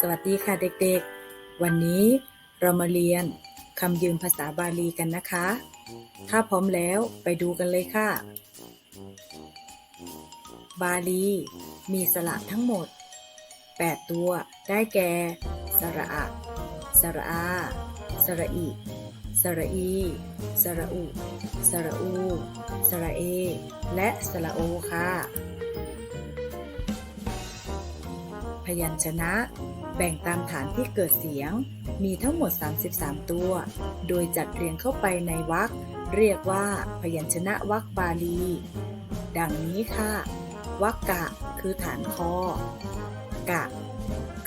สวัสดีค่ะเด็กๆ วันนี้เรามาเรียนคำยืมภาษาบาลีกันนะคะ ถ้าพร้อมแล้วไปดูกันเลยค่ะ บาลี มีสระทั้งหมด 8 ตัว ได้แก่ สระอะ สระอา สระอิ สระอี สระอุ สระอู สระเอ และสระโอค่ะพยัญชนะ แบ่งตามฐานที่เกิดเสียง มีทั้งหมด 33 ตัว โดยจัดเรียงเข้าไปในวรรคเรียกว่า พยัญชนะวรรคบาลี ดังนี้ค่ะวรรคกะ คือฐานคอ กะ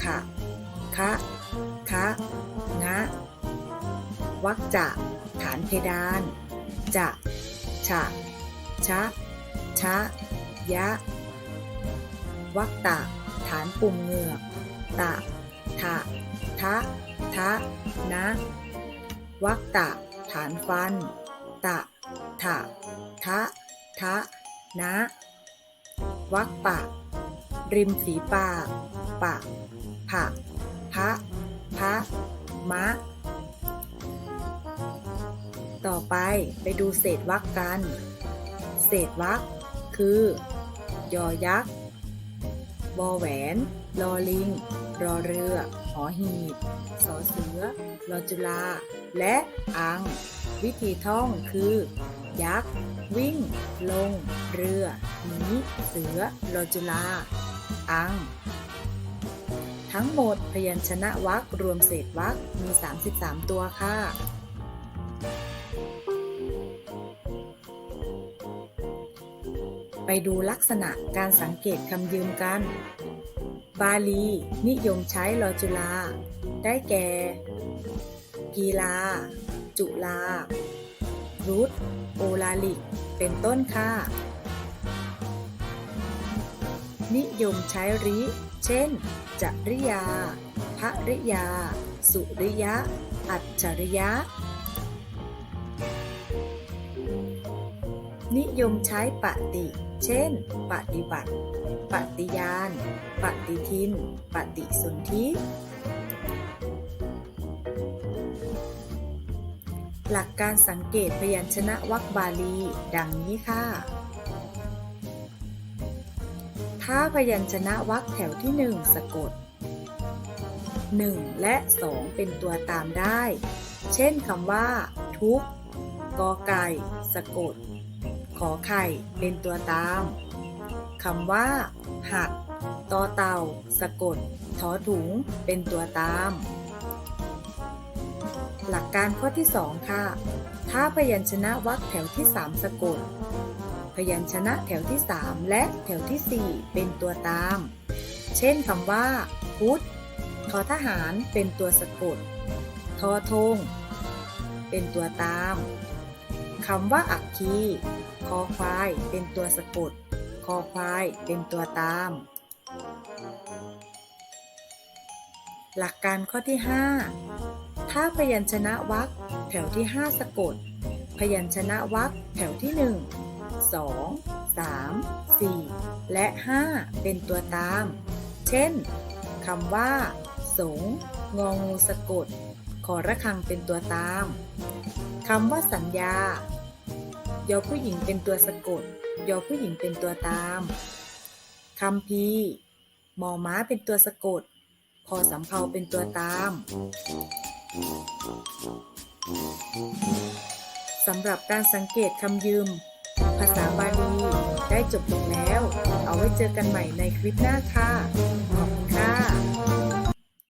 ขะ คะ คะ งะวักจะ ฐานเพดาน จะ ฉะ ชะ ชะ ยะ วักตะ ฐานปุ่มเหงือก ตะ ทะทะทะนะวักตะ ฐานฟัน ตะทะทะทะนะวักปะ ริมฝีปาก ปะผะพะพะมะ ต่อไปไปดูเศษวรรคกัน เศษวรรคคือ ยอยักษ์ วอแหวน ลอลิง รอเรือ หอหีบ สอเสือ รอจุลา และอัง วิธีท่องคือ ยักษ์ วิ่ง ลง เรือ หนี เสือ รอจุลา อัง ทั้งหมดพยัญชนะวรรครวมเศษวรรคมี 33 ตัวค่ะ ไปดูลักษณะการสังเกตคำยืมกัน บาลี นิยมใช้ลอจุลา ได้แก่ กีฬา จุลา รุตโอลาลิก เป็นต้นค่ะ นิยมใช้ริ เช่น จริยาภริยา สุริยะ อัจฉริยะ นิยมใช้ปฏิ เช่น ปฏิบัติ ปฏิญาณ ปฏิทิน ปฏิสนธิ หลักการสังเกตพยัญชนะวรรคบาลี ดังนี้ค่ะ ถ้าพยัญชนะวรรคแถวที่หนึ่งสะกด 1 และ 2 เป็นตัวตามได้ เช่นคำว่า ทุกกอไก่ สะกด ขอไข่เป็นตัวตามคำว่า หักตอเต่า สะกดทอถุง เป็นตัวตาม หลักการข้อที่ 2 ค่ะ ถ้าพยัญชนะวรรคแถวที่ 3 สะกด พยัญชนะแถวที่ 3 และแถวที่ 4 เป็นตัวตาม เช่นคำว่า พุทธทอทหารเป็นตัวสะกด ทอทงเป็นตัวตาม คำว่าอักคีคอควายเป็นตัวสะกด คอควายเป็นตัวตาม หลักการข้อที่ 5 ถ้าพยัญชนะวรรคแถวที่ 5 สะกด พยัญชนะวรรคแถวที่ 1 2 3 4 และ 5 เป็นตัวตาม เช่นคำว่า สง งองูสะกด อระคังเป็นตัวตามคำว่าสัญญา ยอผู้หญิงเป็นตัวสะกด ยอผู้หญิงเป็นตัวตามคำพีมอม้าเป็นตัวสะกด พอสำเภาเป็นตัวตามสำหรับการสังเกตคำยืม ภาษาบาลีได้จบลงแล้ว เอาไว้เจอกันใหม่ในคลิปหน้าค่ะ ขอบคุณค่ะ